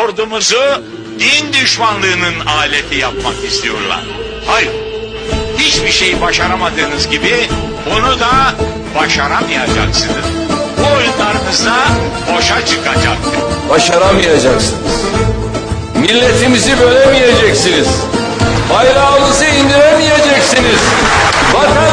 ordumuzu din düşmanlığının aleti yapmak istiyorlar. Hayır, hiçbir şey başaramadığınız gibi onu da başaramayacaksınız. Bu oyunlarınız da boşa çıkacaktır. Başaramayacaksınız. Milletimizi bölemeyeceksiniz. Bayrağımızı indiremeyeceksiniz. Vatanımızı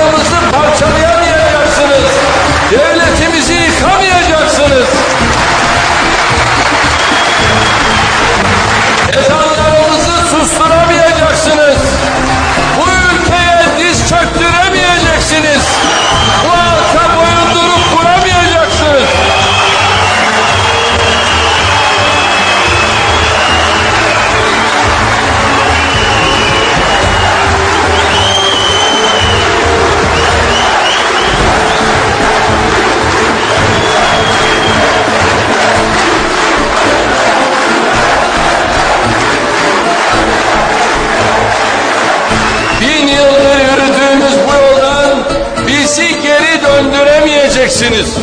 döndüremeyeceksiniz.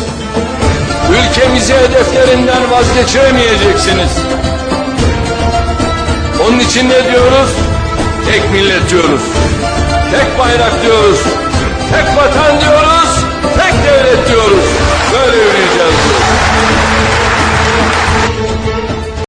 Ülkemizi hedeflerinden vazgeçiremeyeceksiniz. Onun için ne diyoruz? Tek millet diyoruz. Tek bayrak diyoruz.